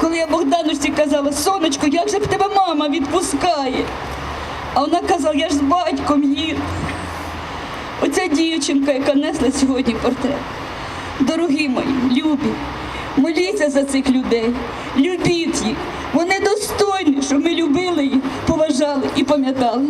коли я Богданочці казала, сонечко, як же б тебе мама відпускає? А вона казала, я ж з батьком їду. Оця дівчинка, яка несла сьогодні портрет. Дорогі мої, любі, моліться за цих людей, любіть їх. Вони достойні, щоб ми любили їх, поважали і пам'ятали.